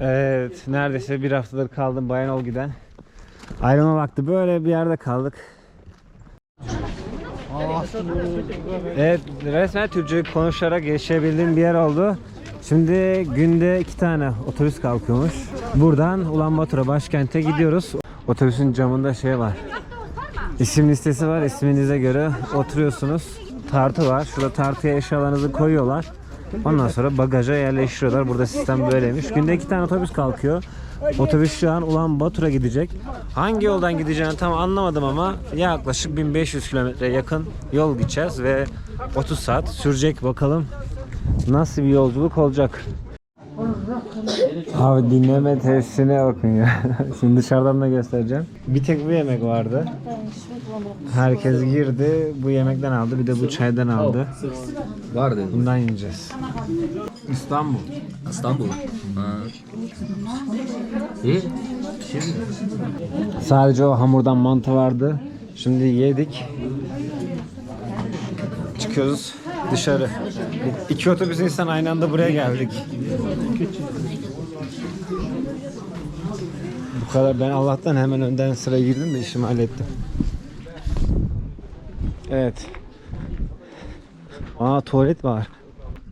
Evet, neredeyse bir haftadır kaldım Bayanol giden. Ayrılma vakti böyle bir yerde kaldık. Evet, resmen Türkçe konuşarak yaşayabildiğim bir yer oldu. Şimdi günde iki tane otobüs kalkıyormuş. Buradan Ulanbator'a başkente gidiyoruz. Otobüsün camında şey var. İsim listesi var. İsminize göre oturuyorsunuz. Tartı var. Şurada tartıya eşyalarınızı koyuyorlar. Ondan sonra bagaja yerleştiriyorlar. Burada sistem böyleymiş. Günde iki tane otobüs kalkıyor. Otobüs şu an Ulan Batur'a gidecek. Hangi yoldan gideceğini tam anlamadım ama yaklaşık 1500 kilometre yakın yol gideceğiz ve 30 saat sürecek bakalım nasıl bir yolculuk olacak. Abi dinleme testine bakın ya. Şimdi dışarıdan da göstereceğim. Bir tek bu yemek vardı. Herkes girdi. Bu yemekten aldı. Bir de bu çaydan aldı. Var dedim. Bundan yiyeceğiz. İstanbul. İstanbul. Ha. İyi. Şimdi. Sadece o hamurdan mantı vardı. Şimdi yedik. Çıkıyoruz dışarı. İki otobüs insan aynı anda buraya geldik. Kadar ben Allah'tan hemen önden sıra girdim de işimi hallettim. Evet. Aa tuvalet var.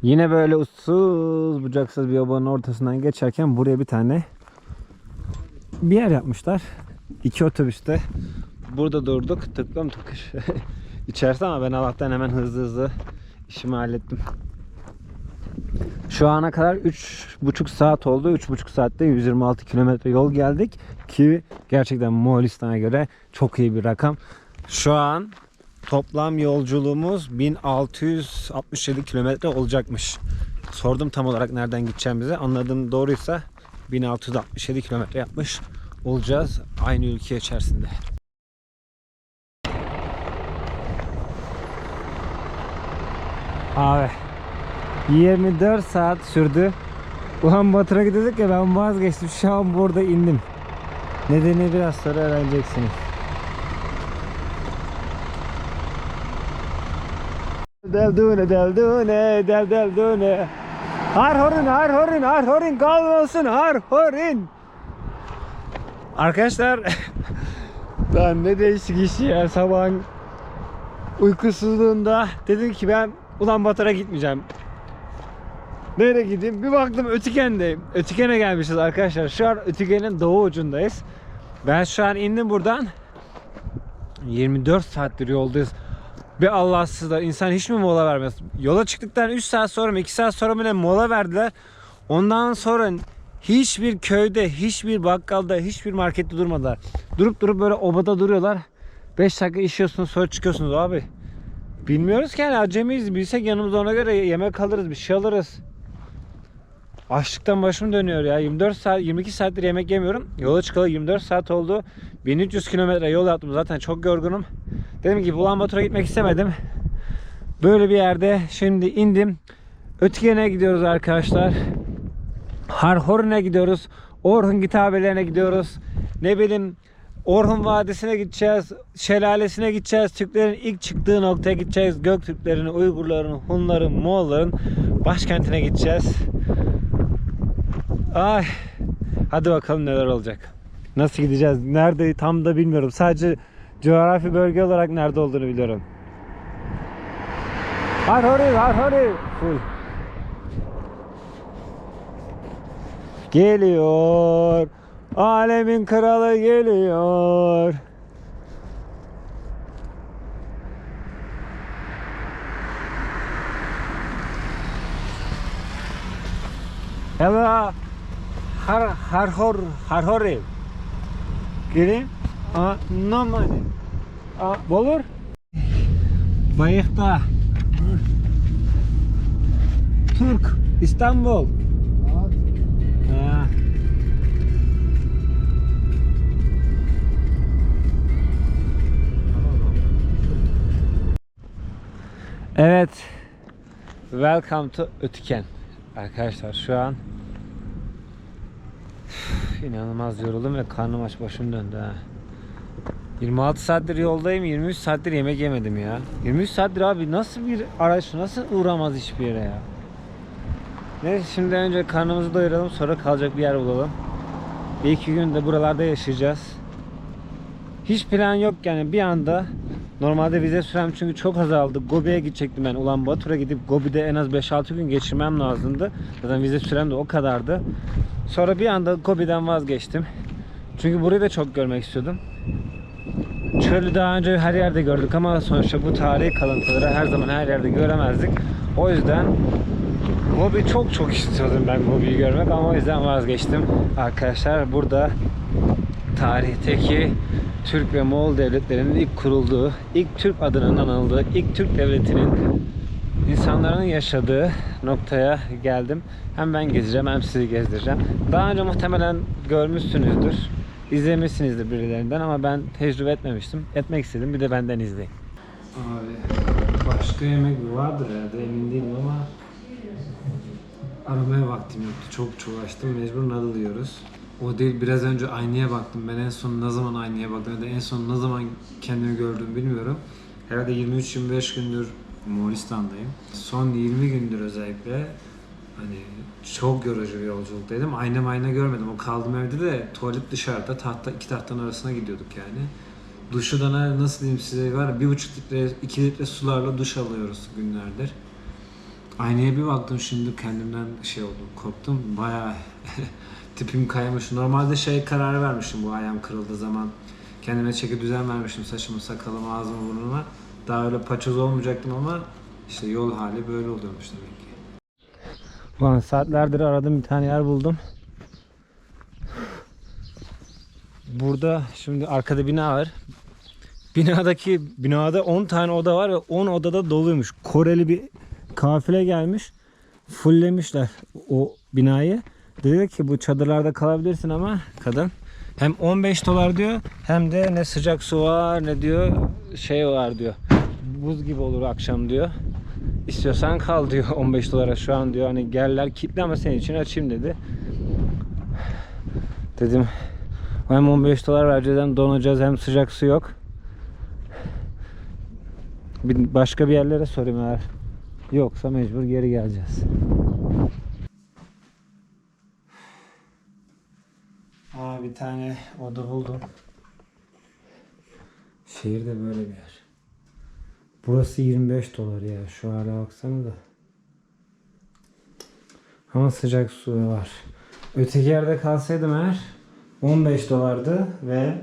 Yine böyle ussuz bucaksız bir obanın ortasından geçerken buraya bir tane bir yer yapmışlar. İki otobüste. Burada durduk. Tıklım tıkış. İçerisi ama ben Allah'tan hemen hızlı hızlı işimi hallettim. Şu ana kadar 3,5 saat oldu. 3,5 saatte 126 kilometre yol geldik. Ki gerçekten Moğolistan'a göre çok iyi bir rakam. Şu an toplam yolculuğumuz 1667 kilometre olacakmış. Sordum tam olarak nereden gideceğimizi. Anladığım doğruysa 1667 kilometre yapmış olacağız aynı ülke içerisinde. Abi 24 saat sürdü. Ulan Batur'a gidiyorduk ya ben vazgeçtim. Şu an burada indim. Nedeni biraz sonra öğreneceksiniz. Del dune del dune del del dune. Har horin har horin har horin kalmasın har horin. Arkadaşlar Lan ne değişik iş ya sabahın uykusuzluğunda dedim ki ben Ulan Batar'a gitmeyeceğim. Nereye gideyim? Bir baktım Ötüken'deyim. Ötüken'e gelmişiz arkadaşlar. Şu an Ötüken'in doğu ucundayız. Ben şu an indim buradan. 24 saattir yoldayız. Bir Allahsız da insan hiç mi mola vermez? Yola çıktıktan 3 saat sonra mı 2 saat sonra mı ne mola verdiler. Ondan sonra hiçbir köyde, hiçbir bakkalda, hiçbir markette durmadılar. Durup durup böyle obada duruyorlar. 5 dakika işiyorsunuz sonra çıkıyorsunuz abi. Bilmiyoruz ki yani acemiyiz. Bilsek yanımızda ona göre yemek alırız, bir şey alırız. Açlıktan başım dönüyor ya. 24 saat, 22 saattir yemek yemiyorum. Yola çıkalı 24 saat oldu. 1300 kilometre yol yaptım. Zaten çok yorgunum. Dedim ki Ulan Batur'a gitmek istemedim. Böyle bir yerde şimdi indim. Ötken'e gidiyoruz arkadaşlar. Harhorn'a gidiyoruz. Orhun kitabelerine gidiyoruz. Ne bileyim Orhun Vadisi'ne gideceğiz. Şelalesine gideceğiz. Türklerin ilk çıktığı noktaya gideceğiz. Göktürklerin, Uygurların, Hunların, Moğolların başkentine gideceğiz. Ay. Hadi bakalım neler olacak. Nasıl gideceğiz? Nerede tam da bilmiyorum. Sadece coğrafi bölge olarak nerede olduğunu biliyorum. Harhori, Harhori. Full. Geliyor. Alemin kralı geliyor. Hello. Har harhor harhori. Gelin. Aa, no money. Aa, olur. Bayıkta. Türk. İstanbul. Evet. Welcome to Ötüken. Arkadaşlar şu an inanılmaz yoruldum ve karnım aç başım döndü ha. 26 saattir yoldayım 23 saattir yemek yemedim ya. 23 saattir abi nasıl bir araç nasıl uğramaz hiçbir yere ya. Neyse şimdi önce karnımızı doyuralım sonra kalacak bir yer bulalım. Bir iki gün de buralarda yaşayacağız. Hiç plan yok yani bir anda normalde vize sürem çünkü çok azaldı. Gobi'ye gidecektim ben Ulan Batur'a gidip Gobi'de en az 5-6 gün geçirmem lazımdı. Zaten vize sürem de o kadardı. Sonra bir anda Gobi'den vazgeçtim. Çünkü burayı da çok görmek istiyordum. Çölü daha önce her yerde gördük ama sonuçta bu tarihi kalıntıları her zaman her yerde göremezdik. O yüzden Gobi çok çok istiyordum ben Gobi'yi görmek ama o yüzden vazgeçtim. Arkadaşlar burada tarihteki Türk ve Moğol devletlerinin ilk kurulduğu, ilk Türk adının anıldığı, ilk Türk devletinin insanların yaşadığı noktaya geldim. Hem ben gezeceğim hem sizi gezdireceğim. Daha önce muhtemelen görmüşsünüzdür, izlemişsinizdir birilerinden ama ben tecrübe etmemiştim. Etmek istedim. Bir de benden izleyin. Abi başka yemek vardır herhalde emin değilim ama aramaya vaktim yoktu. Çok çok. Mecbur noodle. O değil biraz önce aynaya baktım. Ben en son ne zaman aynaya baktım ya da en son ne zaman kendimi gördüm bilmiyorum. Herhalde 23-25 gündür Moğolistan'dayım. Son 20 gündür özellikle hani çok yorucu bir yolculuktaydım. Ayna ayna görmedim. O kaldığım evde de tuvalet dışarıda tahta iki tahtanın arasına gidiyorduk yani. Duşu da nasıl diyeyim size var bir buçuk litre, iki litre sularla duş alıyoruz günlerdir. Aynaya bir baktım şimdi kendimden şey oldum, korktum. Bayağı tipim kaymış. Normalde şey kararı vermiştim bu ayağım kırıldığı zaman. Kendime çeki düzen vermiştim saçımı, sakalımı, ağzımı, burnuma. Daha öyle paçoz olmayacaktım ama işte yol hali böyle oluyormuş demek ki. Ulan saatlerdir aradım bir tane yer buldum. Burada şimdi arkada bina var. Binadaki binada 10 tane oda var ve 10 odada doluymuş. Koreli bir kafile gelmiş. Fulllemişler o binayı. Dedi ki bu çadırlarda kalabilirsin ama kadın hem 15 dolar diyor hem de ne sıcak su var ne diyor şey var diyor. Buz gibi olur akşam diyor. İstiyorsan kal diyor 15 dolara şu an diyor hani geller kilitli ama senin için açayım dedi. Dedim hem 15 dolar vereceğiz hem donacağız hem sıcak su yok. Bir başka bir yerlere sorayım eğer yoksa mecbur geri geleceğiz. Aa bir tane oda buldum. Şehirde böyle bir yer. Burası 25 dolar ya. Şu hala baksana da. Ama sıcak su var. Öteki yerde kalsaydım eğer 15 dolardı ve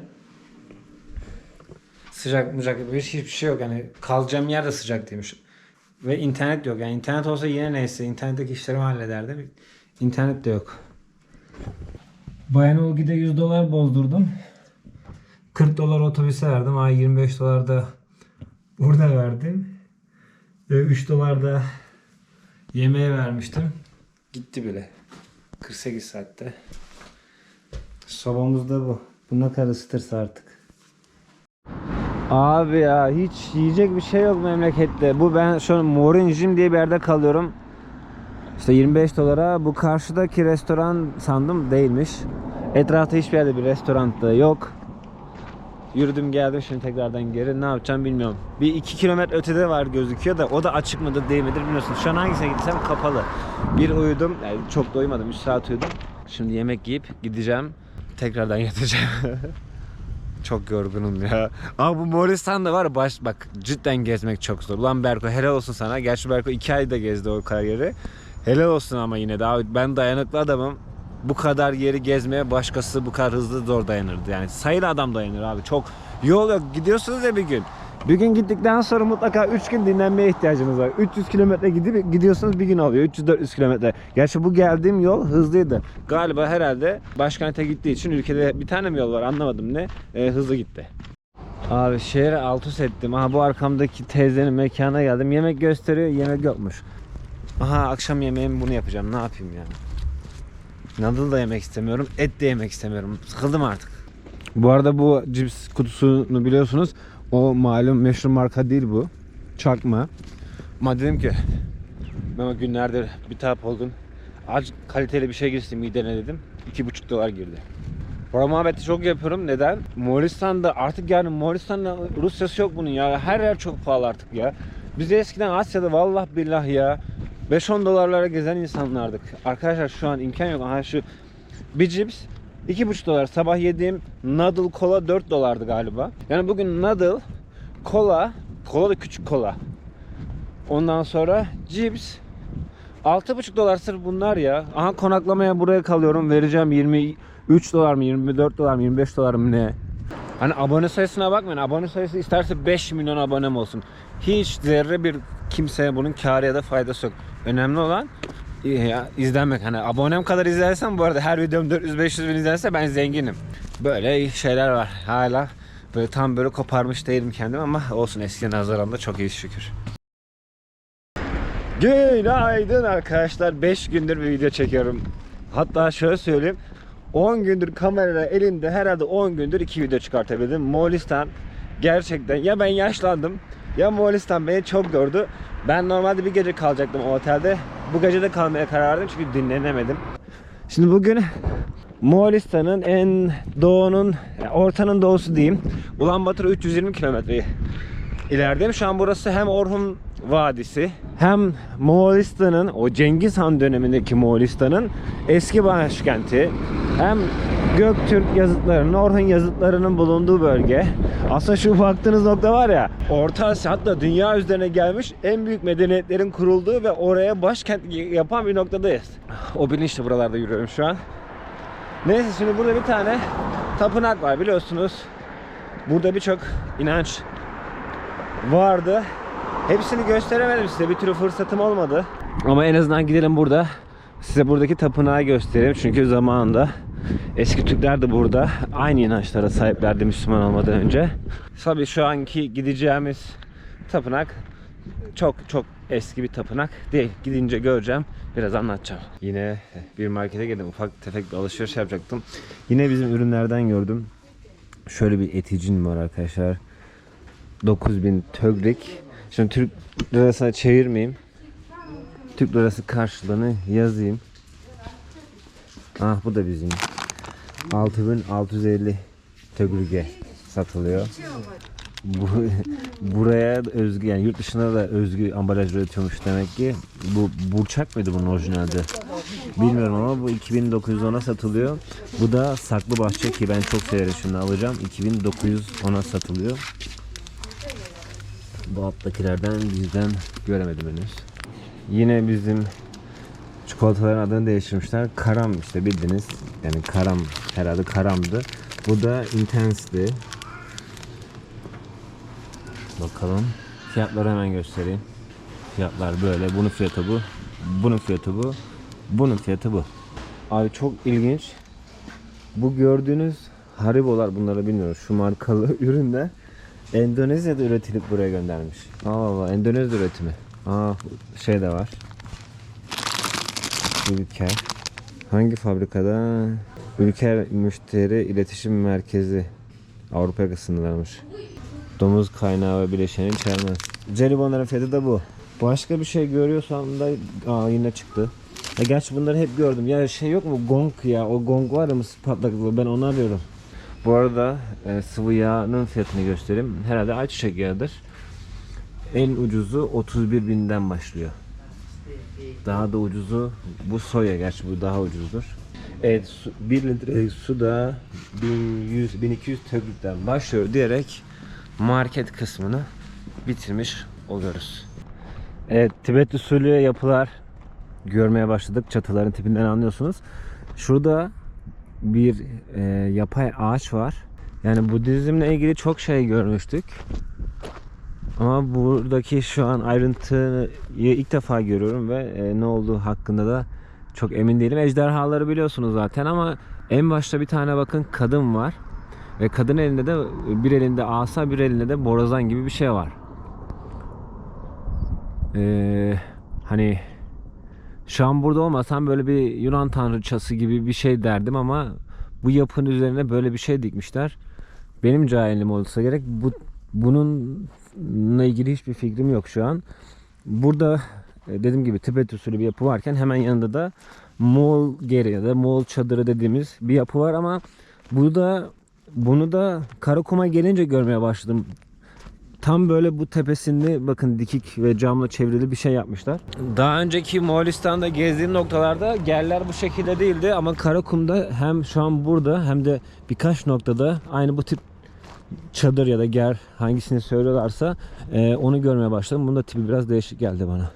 sıcak sıcak bir hiçbir şey yok yani kalacağım yer de sıcak demiş. Ve internet yok yani internet olsa yine neyse internetteki işlerimi hallederdim. İnternet de yok. Bayan Olgi'de 100 dolar bozdurdum. 40 dolar otobüse verdim. Ay 25 dolar da burada verdim. Ve 3 dolar da yemeğe vermiştim. Gitti bile. 48 saatte. Sobamız da bu. Bu ne kadar ısıtırsa artık. Abi ya hiç yiyecek bir şey yok memlekette. Bu ben şu an Morincim diye bir yerde kalıyorum. İşte 25 dolara bu karşıdaki restoran sandım değilmiş. Etrafta hiçbir yerde bir restoran da yok. Yürüdüm geldim şimdi tekrardan geri ne yapacağım bilmiyorum. Bir iki kilometre ötede var gözüküyor da o da açık mıdır değil midir bilmiyorsun. Şu an hangisine gitsem kapalı. Bir uyudum yani çok da uyumadım 3 saat uyudum. Şimdi yemek yiyip gideceğim. Tekrardan yatacağım. çok yorgunum ya. Ama bu Moğolistan'da var baş bak cidden gezmek çok zor. Ulan Berko helal olsun sana. Gerçi Berko 2 ayda gezdi o kariyeri. Helal olsun ama yine abi ben dayanıklı adamım. Bu kadar yeri gezmeye başkası bu kadar hızlı zor dayanırdı. Yani sayılı adam dayanır abi. Çok yol yok. Gidiyorsunuz ya bir gün. Bir gün gittikten sonra mutlaka 3 gün dinlenmeye ihtiyacınız var. 300 kilometre gidip gidiyorsunuz bir gün alıyor. 300-400 kilometre. Gerçi bu geldiğim yol hızlıydı. Galiba herhalde başkente gittiği için ülkede bir tane mi yol var anlamadım ne. Ee, hızlı gitti. Abi şehre alt üst ettim. Aha bu arkamdaki teyzenin mekana geldim. Yemek gösteriyor. Yemek yokmuş. Aha akşam yemeğimi bunu yapacağım. Ne yapayım yani? Noodle da yemek istemiyorum. Et de yemek istemiyorum. Sıkıldım artık. Bu arada bu cips kutusunu biliyorsunuz. O malum meşhur marka değil bu. Çakma. Ama dedim ki Mehmet günlerdir bir tap oldun. Az kaliteli bir şey girsin midene dedim. 2,5 dolar girdi. Bu muhabbeti çok yapıyorum. Neden? Moğolistan'da artık yani Moğolistan'da Rusyası yok bunun ya. Her yer çok pahalı artık ya. Biz eskiden Asya'da vallahi billah ya 5-10 dolarlara gezen insanlardık. Arkadaşlar şu an imkan yok. Aha şu bir cips 2,5 dolar. Sabah yediğim noodle kola 4 dolardı galiba. Yani bugün noodle, kola, kola da küçük kola. Ondan sonra cips 6,5 dolar sırf bunlar ya. Aha konaklamaya buraya kalıyorum. Vereceğim 23 dolar mı 24 dolar mı 25 dolar mı ne? Hani abone sayısına bakmayın. Abone sayısı isterse 5 milyon abonem olsun. Hiç zerre bir kimseye bunun kârı ya da faydası yok. Önemli olan ya, izlenmek. Hani abonem kadar izlersen bu arada her videom 400-500 bin izlense ben zenginim. Böyle şeyler var. Hala böyle tam böyle koparmış değilim kendimi ama olsun eski nazaran da çok iyi şükür. Günaydın arkadaşlar. 5 gündür bir video çekiyorum. Hatta şöyle söyleyeyim. 10 gündür kamerayla elimde herhalde 10 gündür 2 video çıkartabildim. Moğolistan gerçekten ya ben yaşlandım ya Moğolistan beni çok gördü. Ben normalde bir gece kalacaktım o otelde. Bu gece de kalmaya karar verdim çünkü dinlenemedim. Şimdi bugün Moğolistan'ın en doğunun, ortanın doğusu diyeyim. Ulanbator 320 kilometreyi ilerideyim. Şu an burası hem Orhun Vadisi hem Moğolistan'ın o Cengiz Han dönemindeki Moğolistan'ın eski başkenti hem Göktürk yazıtlarının, Orhun yazıtlarının bulunduğu bölge. Aslında şu baktığınız nokta var ya Orta Asya hatta dünya üzerine gelmiş en büyük medeniyetlerin kurulduğu ve oraya başkent yapan bir noktadayız. O bilinçle buralarda yürüyorum şu an. Neyse şimdi burada bir tane tapınak var biliyorsunuz. Burada birçok inanç vardı. Hepsini gösteremedim size. Bir türlü fırsatım olmadı. Ama en azından gidelim burada. Size buradaki tapınağı göstereyim. Çünkü zamanında eski Türkler de burada aynı inançlara sahiplerdi Müslüman olmadan önce. Tabii şu anki gideceğimiz tapınak çok çok eski bir tapınak değil. Gidince göreceğim. Biraz anlatacağım. Yine bir markete girdim. Ufak tefek bir alışveriş yapacaktım. Yine bizim ürünlerden gördüm. Şöyle bir eticin var arkadaşlar. 9000 tögrik. Şimdi Türk lirasına çevirmeyeyim. Türk lirası karşılığını yazayım. Ah bu da bizim. 6650 tögrige satılıyor. Bu buraya özgü yani yurt dışında da özgü ambalaj üretiyormuş demek ki. Bu burçak mıydı bunun orijinalde? Bilmiyorum ama bu 2910'a satılıyor. Bu da saklı bahçe ki ben çok severim şimdi alacağım. 2910'a satılıyor. Bu alttakilerden bizden göremedim henüz. Yine bizim çikolataların adını değiştirmişler. Karam işte bildiniz. Yani karam herhalde karamdı. Bu da intensely. Bakalım. Fiyatları hemen göstereyim. Fiyatlar böyle. Bunun fiyatı bu. Bunun fiyatı bu. Bunun fiyatı bu. Abi çok ilginç. Bu gördüğünüz Haribo'lar bunları bilmiyorum. Şu markalı ürünler Endonezya'da üretilip buraya göndermiş. Allah Allah Endonezya üretimi. Aa şey de var. Ülker. Hangi fabrikada? Ülker Müşteri İletişim Merkezi. Avrupa yakasındalarmış. Domuz kaynağı ve bileşeni içermez. Jelibonların fiyatı da bu. Başka bir şey görüyorsam da aa yine çıktı. Ya gerçi bunları hep gördüm. Ya şey yok mu gong ya o gong var ya mısır patlaklı ben onu arıyorum. Bu arada e, sıvı yağının fiyatını göstereyim. Herhalde ayçiçek yağıdır. En ucuzu 31 binden başlıyor. Daha da ucuzu bu soya gerçi bu daha ucuzdur. Evet su, 1 litre su da 1100 1200 tögrükten başlıyor diyerek market kısmını bitirmiş oluyoruz. Evet Tibet usulü yapılar görmeye başladık. Çatıların tipinden anlıyorsunuz. Şurada bir e, yapay ağaç var. Yani Budizmle ilgili çok şey görmüştük. Ama buradaki şu an ayrıntıyı ilk defa görüyorum ve e, ne olduğu hakkında da çok emin değilim. Ejderhaları biliyorsunuz zaten ama en başta bir tane bakın kadın var. Ve kadın elinde de bir elinde asa bir elinde de borazan gibi bir şey var. Ee, hani şu an burada olmasam böyle bir Yunan tanrıçası gibi bir şey derdim ama bu yapının üzerine böyle bir şey dikmişler. Benim cahilim olsa gerek bu bununla ilgili hiçbir fikrim yok şu an. Burada e, dediğim gibi Tibet usulü bir yapı varken hemen yanında da Moğol geri ya da Moğol çadırı dediğimiz bir yapı var ama burada bunu da Karakum'a gelince görmeye başladım. Tam böyle bu tepesini bakın dikik ve camla çevrili bir şey yapmışlar. Daha önceki Moğolistan'da gezdiğim noktalarda yerler bu şekilde değildi ama Karakum'da hem şu an burada hem de birkaç noktada aynı bu tip çadır ya da ger hangisini söylüyorlarsa e, onu görmeye başladım. Bunun da tipi biraz değişik geldi bana.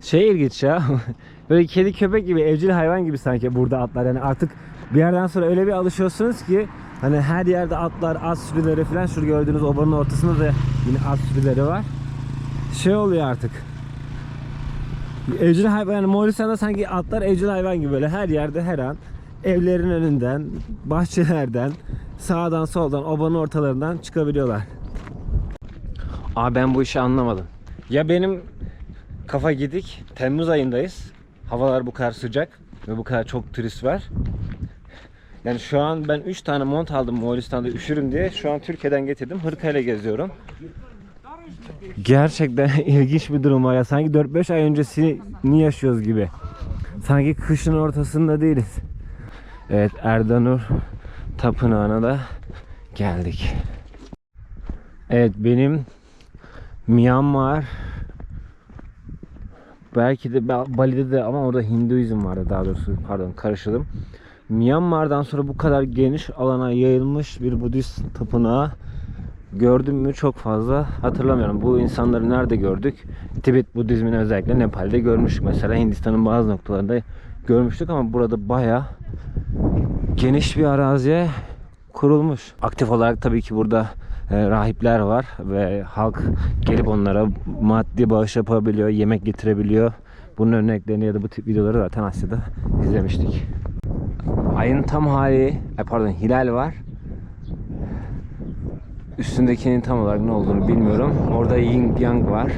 Şey ilginç ya. Böyle kedi köpek gibi evcil hayvan gibi sanki burada atlar. Yani artık bir yerden sonra öyle bir alışıyorsunuz ki hani her yerde atlar, at sürüleri falan şu gördüğünüz obanın ortasında da yine at sürüleri var. Şey oluyor artık. Evcil hayvan yani Moğolistan'da sanki atlar evcil hayvan gibi böyle her yerde her an evlerin önünden, bahçelerden, sağdan soldan, obanın ortalarından çıkabiliyorlar. Aa ben bu işi anlamadım. Ya benim kafa gidik. Temmuz ayındayız. Havalar bu kadar sıcak ve bu kadar çok turist var. Yani şu an ben 3 tane mont aldım Moğolistan'da üşürüm diye. Şu an Türkiye'den getirdim. Hırkayla geziyorum. Gerçekten ilginç bir durum var ya. Sanki 4-5 ay öncesini yaşıyoruz gibi. Sanki kışın ortasında değiliz. Evet Erdanur Tapınağı'na da geldik. Evet benim Myanmar belki de Ba- Bali'de de ama orada Hinduizm vardı daha doğrusu pardon karıştırdım. Myanmar'dan sonra bu kadar geniş alana yayılmış bir Budist tapınağı gördüm mü çok fazla hatırlamıyorum. Bu insanları nerede gördük? Tibet Budizmini özellikle Nepal'de görmüştük. Mesela Hindistan'ın bazı noktalarında görmüştük ama burada baya geniş bir araziye kurulmuş. Aktif olarak tabii ki burada e, rahipler var ve halk gelip onlara maddi bağış yapabiliyor, yemek getirebiliyor. Bunun örneklerini ya da bu tip videoları zaten Asya'da izlemiştik. Ayın tam hali, ay pardon hilal var. Üstündekinin tam olarak ne olduğunu bilmiyorum. Orada yin yang var.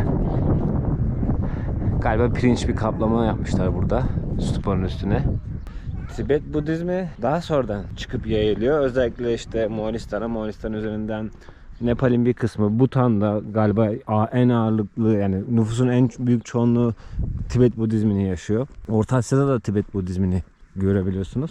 Galiba pirinç bir kaplama yapmışlar burada stupanın üstüne. Tibet Budizmi daha sonradan çıkıp yayılıyor. Özellikle işte Moğolistan'a, Moğolistan üzerinden Nepal'in bir kısmı, Bhutan'da galiba en ağırlıklı yani nüfusun en büyük çoğunluğu Tibet Budizmini yaşıyor. Orta Asya'da da Tibet Budizmini görebiliyorsunuz.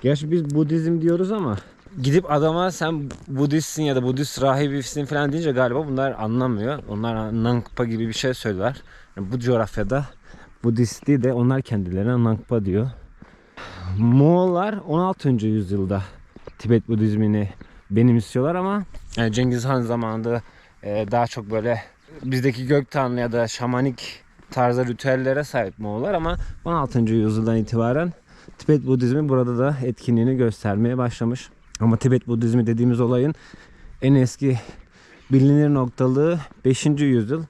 Gerçi biz Budizm diyoruz ama gidip adama sen Budistsin ya da Budist rahibisin falan deyince galiba bunlar anlamıyor. Onlar Nangpa gibi bir şey söylüyorlar. Yani bu coğrafyada Budist değil de onlar kendilerine Nangpa diyor. Moğollar 16. yüzyılda Tibet Budizmini benimsiyorlar ama yani Cengiz Han zamanında e, daha çok böyle bizdeki gök tanrı ya da şamanik tarzda ritüellere sahip Moğollar ama 16. yüzyıldan itibaren Tibet Budizmi burada da etkinliğini göstermeye başlamış. Ama Tibet Budizmi dediğimiz olayın en eski bilinir noktalığı 5. yüzyıl.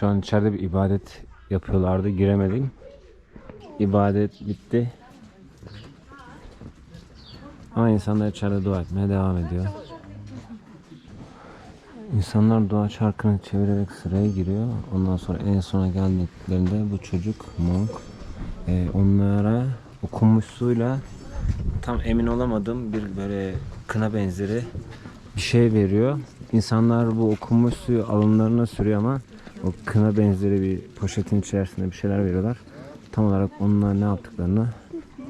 Şu an içeride bir ibadet yapıyorlardı giremedim. İbadet bitti. Ama insanlar içeride dua etmeye devam ediyor. İnsanlar dua çarkını çevirerek sıraya giriyor. Ondan sonra en sona geldiklerinde bu çocuk monk e, onlara okunmuş suyla tam emin olamadığım bir böyle kına benzeri bir şey veriyor. İnsanlar bu okunmuş suyu alınlarına sürüyor ama o kına benzeri bir poşetin içerisinde bir şeyler veriyorlar. Tam olarak onlar ne yaptıklarını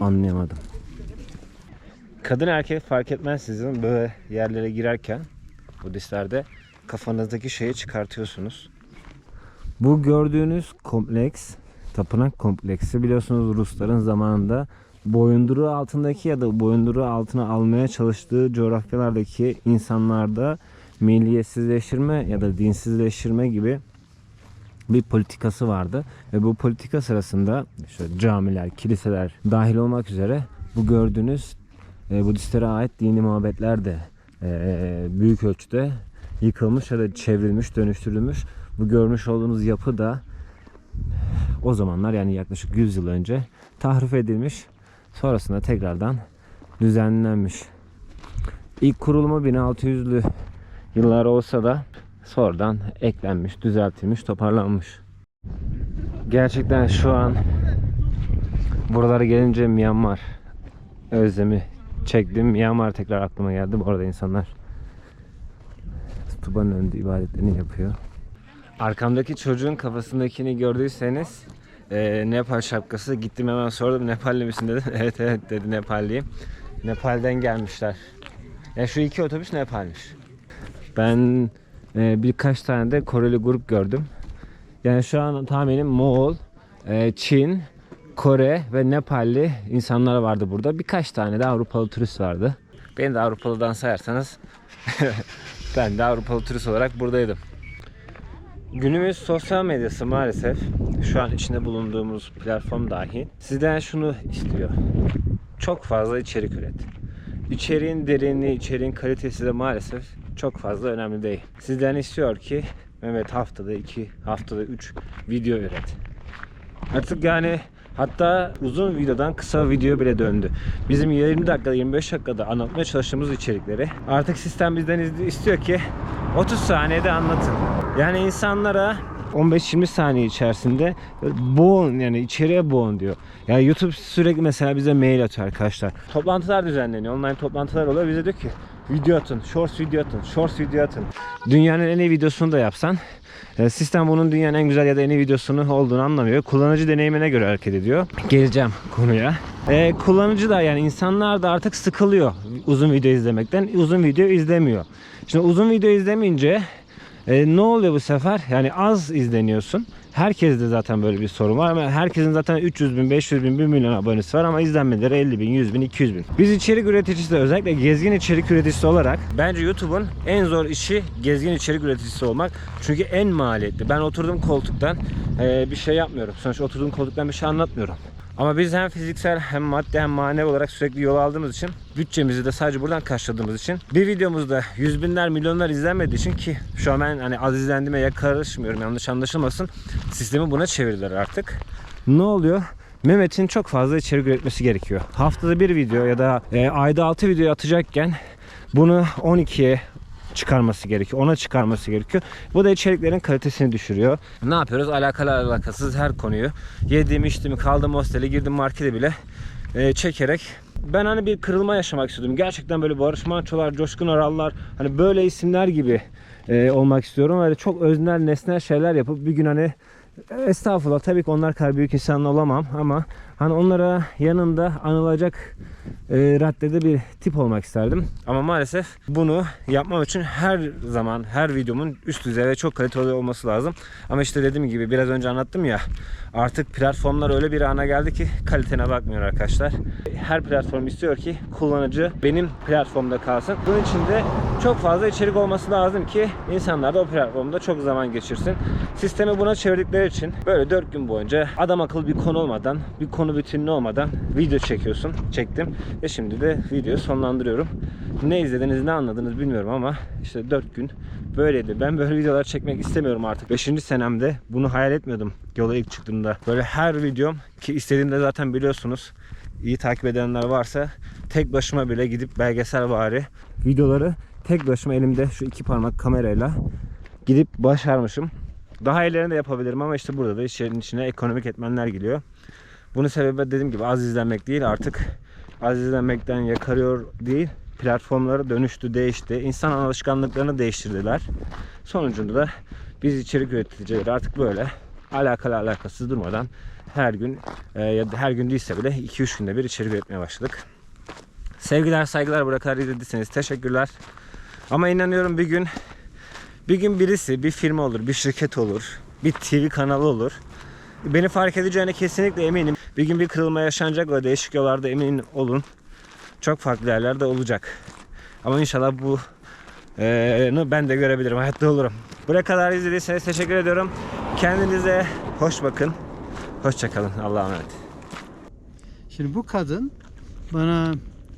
anlayamadım. Kadın erkek fark etmez sizin böyle yerlere girerken Budistlerde kafanızdaki şeyi çıkartıyorsunuz. Bu gördüğünüz kompleks, tapınak kompleksi biliyorsunuz Rusların zamanında boyunduruğu altındaki ya da boyunduruğu altına almaya çalıştığı coğrafyalardaki insanlarda milliyetsizleştirme ya da dinsizleştirme gibi bir politikası vardı ve bu politika sırasında işte camiler, kiliseler dahil olmak üzere bu gördüğünüz e, Budistlere ait dini mabetler de e, büyük ölçüde yıkılmış ya da çevrilmiş, dönüştürülmüş. Bu görmüş olduğunuz yapı da o zamanlar yani yaklaşık 100 yıl önce tahrif edilmiş. Sonrasında tekrardan düzenlenmiş. İlk kurulumu 1600'lü yıllar olsa da sonradan eklenmiş, düzeltilmiş, toparlanmış. Gerçekten şu an buralara gelince Myanmar özlemi çektim. Myanmar tekrar aklıma geldi. Bu arada insanlar Tuba'nın önünde ibadetlerini yapıyor. Arkamdaki çocuğun kafasındakini gördüyseniz e, Nepal şapkası. Gittim hemen sordum Nepalli misin dedim. evet evet dedi Nepalliyim. Nepal'den gelmişler. Ya şu iki otobüs Nepal'miş. Ben e, birkaç tane de Koreli grup gördüm. Yani şu an tahminim Moğol, e, Çin, Kore ve Nepalli insanlar vardı burada. Birkaç tane de Avrupalı turist vardı. Beni de Avrupalı'dan sayarsanız ben de Avrupalı turist olarak buradaydım. Günümüz sosyal medyası maalesef şu an içinde bulunduğumuz platform dahi sizden şunu istiyor. Çok fazla içerik üret. İçeriğin derinliği, içeriğin kalitesi de maalesef çok fazla önemli değil. Sizden istiyor ki Mehmet haftada 2, haftada 3 video üret. Artık yani hatta uzun videodan kısa video bile döndü. Bizim 20 dakikada 25 dakikada anlatmaya çalıştığımız içerikleri artık sistem bizden iz- istiyor ki 30 saniyede anlatın. Yani insanlara 15-20 saniye içerisinde boğun yani içeriye boğun diyor. Yani YouTube sürekli mesela bize mail atıyor arkadaşlar. Toplantılar düzenleniyor. Online toplantılar oluyor. Bize diyor ki video atın, shorts video atın, shorts video atın. Dünyanın en iyi videosunu da yapsan e, sistem bunun dünyanın en güzel ya da en iyi videosunu olduğunu anlamıyor. Kullanıcı deneyimine göre hareket ediyor. Geleceğim konuya. E, kullanıcı da yani insanlar da artık sıkılıyor uzun video izlemekten. Uzun video izlemiyor. Şimdi uzun video izlemeyince e, ne oluyor bu sefer? Yani az izleniyorsun. Herkeste zaten böyle bir sorun var ama herkesin zaten 300 bin, 500 bin, 1 milyon abonesi var ama izlenmeleri 50 bin, 100 bin, 200 bin. Biz içerik üreticisi de özellikle gezgin içerik üreticisi olarak bence YouTube'un en zor işi gezgin içerik üreticisi olmak. Çünkü en maliyetli. Ben oturdum koltuktan e, bir şey yapmıyorum. Sonuçta oturduğum koltuktan bir şey anlatmıyorum. Ama biz hem fiziksel hem maddi hem manevi olarak sürekli yol aldığımız için bütçemizi de sadece buradan karşıladığımız için bir videomuzda yüz binler milyonlar izlenmediği için ki şu an ben hani az izlendiğime ya karışmıyorum yanlış anlaşılmasın sistemi buna çevirdiler artık. Ne oluyor? Mehmet'in çok fazla içerik üretmesi gerekiyor. Haftada bir video ya da e, ayda 6 video atacakken bunu 12'ye çıkarması gerekiyor. Ona çıkarması gerekiyor. Bu da içeriklerin kalitesini düşürüyor. Ne yapıyoruz? Alakalı alakasız her konuyu yediğim, içtiğimi, kaldığım hostele, girdim markete bile e, çekerek ben hani bir kırılma yaşamak istiyordum. Gerçekten böyle Barış Manço'lar, Coşkun Aral'lar hani böyle isimler gibi e, olmak istiyorum. Öyle çok öznel, nesnel şeyler yapıp bir gün hani Estağfurullah tabii ki onlar kadar büyük insan olamam ama hani onlara yanında anılacak e, raddede bir tip olmak isterdim. Ama maalesef bunu yapmam için her zaman her videomun üst düzey ve çok kaliteli olması lazım. Ama işte dediğim gibi biraz önce anlattım ya artık platformlar öyle bir ana geldi ki kalitene bakmıyor arkadaşlar. Her platform istiyor ki kullanıcı benim platformda kalsın. Bunun için de çok fazla içerik olması lazım ki insanlar da o platformda çok zaman geçirsin. Sistemi buna çevirdikleri için böyle 4 gün boyunca adam akıllı bir konu olmadan, bir konu bütünlüğü olmadan video çekiyorsun. Çektim ve şimdi de videoyu sonlandırıyorum. Ne izlediniz, ne anladınız bilmiyorum ama işte 4 gün böyleydi. Ben böyle videolar çekmek istemiyorum artık. 5. senemde bunu hayal etmiyordum yola ilk çıktığımda. Böyle her videom ki istediğimde zaten biliyorsunuz iyi takip edenler varsa tek başıma bile gidip belgesel vari videoları tek başıma elimde şu iki parmak kamerayla gidip başarmışım. Daha ileride de yapabilirim ama işte burada da işlerin içine ekonomik etmenler giriyor. Bunun sebebi dediğim gibi az izlenmek değil artık az izlenmekten yakarıyor değil platformları dönüştü değişti. İnsan alışkanlıklarını değiştirdiler. Sonucunda da biz içerik üreticileri artık böyle alakalı alakasız durmadan her gün e, ya da her gün değilse bile 2-3 günde bir içerik üretmeye başladık. Sevgiler saygılar buraya kadar izlediyseniz teşekkürler. Ama inanıyorum bir gün bir gün birisi bir firma olur, bir şirket olur, bir TV kanalı olur. Beni fark edeceğine kesinlikle eminim. Bir gün bir kırılma yaşanacak ve değişik yollarda emin olun. Çok farklı yerlerde olacak. Ama inşallah bu eee, nu ben de görebilirim. Hayatta olurum. Buraya kadar izlediyseniz teşekkür ediyorum. Kendinize hoş bakın. Hoşçakalın. Allah'a emanet. Şimdi bu kadın bana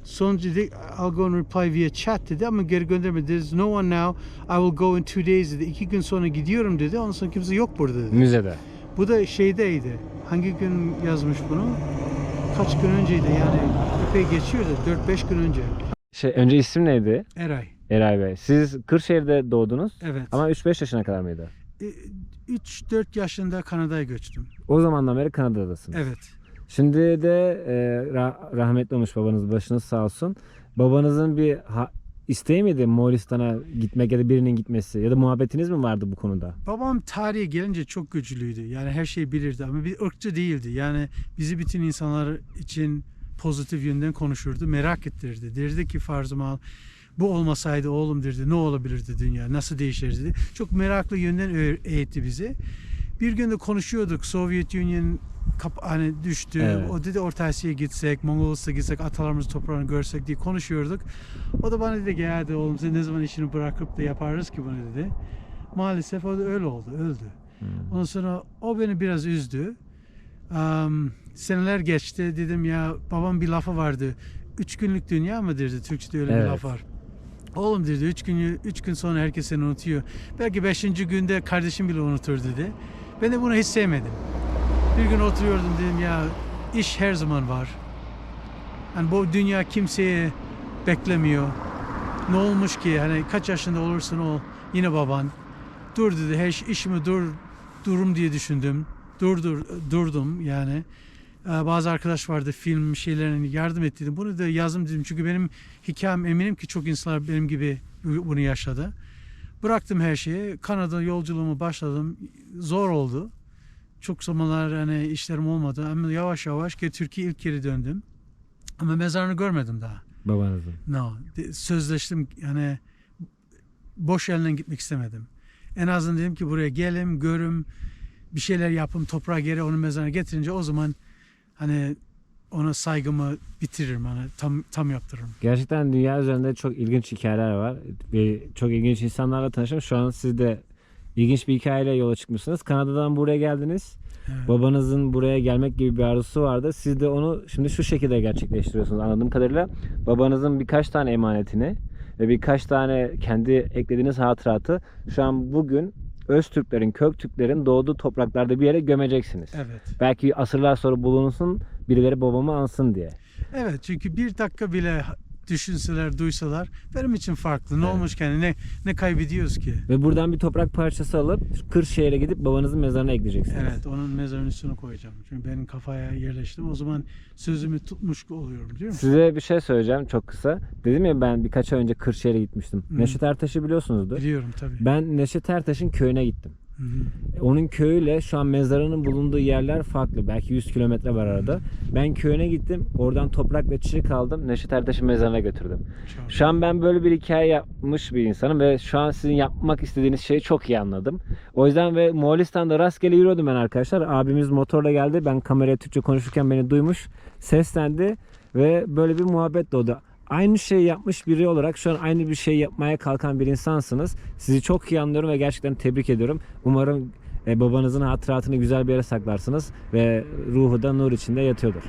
son dedi I'll go and reply via chat dedi ama geri göndermedi. There's no one now. I will go in two days dedi. İki gün sonra gidiyorum dedi. Ondan sonra kimse yok burada dedi. Müzede. Bu da şeydeydi. Hangi gün yazmış bunu? Kaç gün önceydi yani epey geçiyordu. 4-5 gün önce. Şey, önce isim neydi? Eray. Eray Bey. Siz Kırşehir'de doğdunuz Evet. ama 3-5 yaşına kadar mıydı? 3-4 yaşında Kanada'ya göçtüm. O zamandan beri Kanada'dasınız. Evet. Şimdi de e, ra- rahmetli olmuş babanız başınız sağ olsun. Babanızın bir ha- isteği miydi Moğolistan'a gitmek ya da birinin gitmesi ya da muhabbetiniz mi vardı bu konuda? Babam tarihe gelince çok güçlüydü. Yani her şeyi bilirdi ama bir ırkçı değildi. Yani bizi bütün insanlar için pozitif yönden konuşurdu. Merak ettirdi. Derdi ki farzı mal bu olmasaydı oğlum derdi ne olabilirdi dünya nasıl değişirdi dedi. Çok meraklı yönden eğitti bizi. Bir gün de konuşuyorduk Sovyet Union kap hani düştü. Evet. O dedi Orta Asya'ya gitsek, Moğolistan'a gitsek, atalarımız toprağını görsek diye konuşuyorduk. O da bana dedi ki ya dedi, oğlum sen ne zaman işini bırakıp da yaparız ki bunu dedi. Maalesef o da öyle oldu, öldü. Ondan sonra o beni biraz üzdü. Am, seneler geçti dedim ya babam bir lafı vardı. Üç günlük dünya mı derdi Türkçe'de öyle bir Evet. laf var. Oğlum dedi üç gün, üç gün sonra herkes seni unutuyor. Belki beşinci günde kardeşim bile unutur dedi. Ben de bunu hiç sevmedim. Bir gün oturuyordum dedim ya iş her zaman var. Hani bu dünya kimseye beklemiyor. Ne olmuş ki hani kaç yaşında olursun ol yine baban. Dur dedi her iş- işimi dur durum diye düşündüm. Dur dur durdum yani. Ee, Bazı arkadaş vardı film şeylerine yardım et dedim. Bunu da yazdım dedim. Çünkü benim hikayem eminim ki çok insanlar benim gibi bu- bunu yaşadı. Bıraktım her şeyi. Kanada yolculuğumu başladım. Zor oldu. Çok zamanlar hani işlerim olmadı ama yavaş yavaş ki Türkiye ilk geri döndüm. Ama mezarını görmedim daha. Babanızın. No. Sözleştim yani boş elinden gitmek istemedim. En azından dedim ki buraya gelim, görüm, bir şeyler yapım, toprağa geri onun mezarına getirince o zaman hani ona saygımı bitiririm, hani tam tam yaptırırım. Gerçekten dünya üzerinde çok ilginç hikayeler var. Ve çok ilginç insanlarla tanıştım. Şu an siz de ilginç bir hikayeyle yola çıkmışsınız. Kanada'dan buraya geldiniz. Evet. Babanızın buraya gelmek gibi bir arzusu vardı. Siz de onu şimdi şu şekilde gerçekleştiriyorsunuz anladığım kadarıyla. Babanızın birkaç tane emanetini ve birkaç tane kendi eklediğiniz hatıratı şu an bugün Öztürklerin, Köktürklerin doğduğu topraklarda bir yere gömeceksiniz. Evet. Belki asırlar sonra bulunsun, birileri babamı ansın diye. Evet çünkü bir dakika bile düşünseler, duysalar benim için farklı. Ne Evet. olmuş ki hani ne ne kaybediyoruz ki? Ve buradan bir toprak parçası alıp Kırşehir'e gidip babanızın mezarına ekleyeceksiniz. Evet, onun mezarının üstüne koyacağım. Çünkü benim kafaya yerleştim. O zaman sözümü tutmuş oluyorum, değil mi? Size bir şey söyleyeceğim çok kısa. Dedim ya ben birkaç ay önce Kırşehir'e gitmiştim. Hı. Neşet Ertaş'ı biliyorsunuzdur. Biliyorum tabii. Ben Neşet Ertaş'ın köyüne gittim. Hı hı. Onun köyüyle şu an mezarının bulunduğu yerler farklı. Belki 100 kilometre var arada. Ben köyüne gittim. Oradan toprak ve çiçek aldım. Neşet Ertaş'ın mezarına götürdüm. Çok. Şu an ben böyle bir hikaye yapmış bir insanım ve şu an sizin yapmak istediğiniz şeyi çok iyi anladım. O yüzden ve Moğolistan'da rastgele yürüyordum ben arkadaşlar. Abimiz motorla geldi. Ben kameraya Türkçe konuşurken beni duymuş. Seslendi ve böyle bir muhabbet doğdu. Aynı şeyi yapmış biri olarak şu an aynı bir şey yapmaya kalkan bir insansınız. Sizi çok iyi anlıyorum ve gerçekten tebrik ediyorum. Umarım e, babanızın hatıratını güzel bir yere saklarsınız ve ruhu da nur içinde yatıyordur.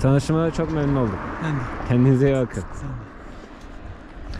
Tanışıma çok memnun oldum. Ben de. Kendinize iyi bakın. Sen de.